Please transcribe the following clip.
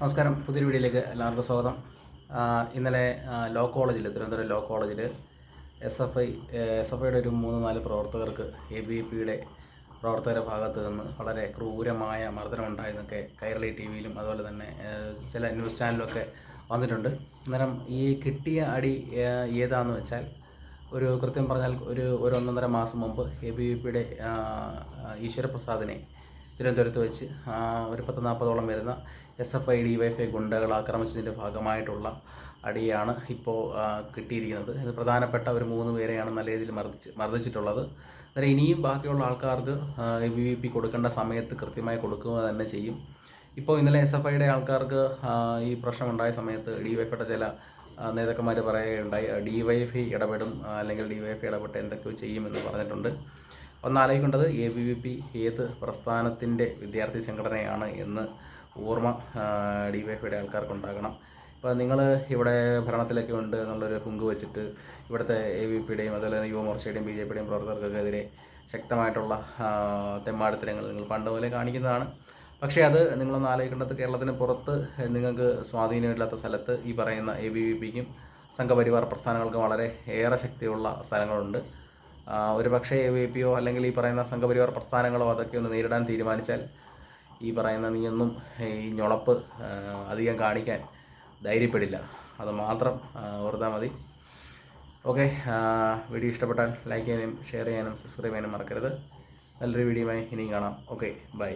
നമസ്കാരം. പുതിയൊരു വീഡിയോയിലേക്ക് എല്ലാവർക്കും സ്വാഗതം. ഇന്നലെ ലോ കോളേജിൽ തിരുവനന്തപുരം ലോ കോളേജിൽ S F I S F ഐയുടെ ഒരു മൂന്ന് നാല് പ്രവർത്തകർക്ക് എ ബി പിയുടെ പ്രവർത്തകരുടെ ഭാഗത്ത് നിന്ന് വളരെ ക്രൂരമായ മർദ്ദനം ഉണ്ടായെന്നൊക്കെ കൈരളി ടി വിയിലും അതുപോലെ തന്നെ ചില ന്യൂസ് ചാനലിലൊക്കെ വന്നിട്ടുണ്ട്. അന്നേരം ഈ കിട്ടിയ അടി ഏതാണെന്ന് വെച്ചാൽ ഒരു കൃത്യം പറഞ്ഞാൽ ഒരു ഒരു ഒന്നൊന്നര മാസം മുമ്പ് എ ബി വി പിയുടെ ഈശ്വരപ്രസാദിനെ തിരുവനന്തപുരത്ത് വെച്ച് ഒരു പത്ത് നാൽപ്പതോളം വരുന്ന S F I D Y I ഗുണ്ടകൾ ആക്രമിച്ചതിന്റെ ഭാഗമായിട്ടുള്ള അടിയാണ് ഇപ്പോൾ കിട്ടിയിരിക്കുന്നത്. ഇത് പ്രധാനപ്പെട്ട ഒരു മൂന്ന് പേരെയാണ് നല്ല രീതിയിൽ മർദ്ദിച്ച് മർദ്ദിച്ചിട്ടുള്ളത്. അന്നേരം ഇനിയും ബാക്കിയുള്ള ആൾക്കാർക്ക് വി വി പി കൊടുക്കേണ്ട സമയത്ത് കൃത്യമായി കൊടുക്കുക തന്നെ ചെയ്യും. ഇപ്പോൾ ഇന്നലെ എസ് എഫ് ഐയുടെ ആൾക്കാർക്ക് ഈ പ്രശ്നമുണ്ടായ സമയത്ത് ഡി വൈ എഫിയുടെ ചില നേതാക്കന്മാർ പറയുകയുണ്ടായി ഡി വൈ എഫ് ഇടപെടും അല്ലെങ്കിൽ ഡി വൈ എഫ് ഇടപെട്ട് എന്തൊക്കെയോ ചെയ്യുമെന്ന് പറഞ്ഞിട്ടുണ്ട്. ഒന്നാലോചിക്കേണ്ടത് എ ബി വി പി ഏത് പ്രസ്ഥാനത്തിന്റെ വിദ്യാർത്ഥി സംഘടനയാണ് എന്ന് ഓർമ്മ ഡി വൈ എഫ് ആൾക്കാർക്ക് ഉണ്ടാകണം ഇപ്പോൾ നിങ്ങൾ ഇവിടെ ഭരണത്തിലൊക്കെ ഉണ്ട് എന്നുള്ളൊരു ഹുങ്ക് വെച്ചിട്ട് ഇവിടുത്തെ എ വി പിയുടെയും അതുപോലെ തന്നെ യുവമോർച്ചയുടെയും ബി ജെ പിയുടെയും പ്രവർത്തകർക്കെതിരെ ശക്തമായിട്ടുള്ള തെമ്മാടിത്തരങ്ങൾ നിങ്ങൾ പണ്ട് പോലെ കാണിക്കുന്നതാണ്. പക്ഷേ അത് നിങ്ങളൊന്ന് ആലോചിക്കേണ്ടത് കേരളത്തിന് പുറത്ത് നിങ്ങൾക്ക് സ്വാധീനമില്ലാത്ത സ്ഥലത്ത് ഈ പറയുന്ന എ ബി വി പിക്കും സംഘപരിവാർ പ്രസ്ഥാനങ്ങൾക്കും വളരെ ഏറെ ശക്തിയുള്ള സ്ഥലങ്ങളുണ്ട്. ഒരു പക്ഷേ എ വി പിയോ അല്ലെങ്കിൽ ഈ പറയുന്ന സംഘപരിവാർ പ്രസ്ഥാനങ്ങളോ അതൊക്കെ ഒന്ന് നേരിടാൻ തീരുമാനിച്ചാൽ ഈ പറയുന്ന നീയൊന്നും ഈ ഞൊളപ്പ് അധികം കാണിക്കാൻ ധൈര്യപ്പെടില്ല. അത് മാത്രം ഓർത്താൽ മതി. ഓക്കെ വീഡിയോ ഇഷ്ടപ്പെട്ടാൽ ലൈക്ക് ചെയ്യാനും ഷെയർ ചെയ്യാനും സബ്സ്ക്രൈബ് ചെയ്യാനും മറക്കരുത്. നല്ലൊരു വീഡിയോയുമായി ഇനിയും കാണാം. Okay bye.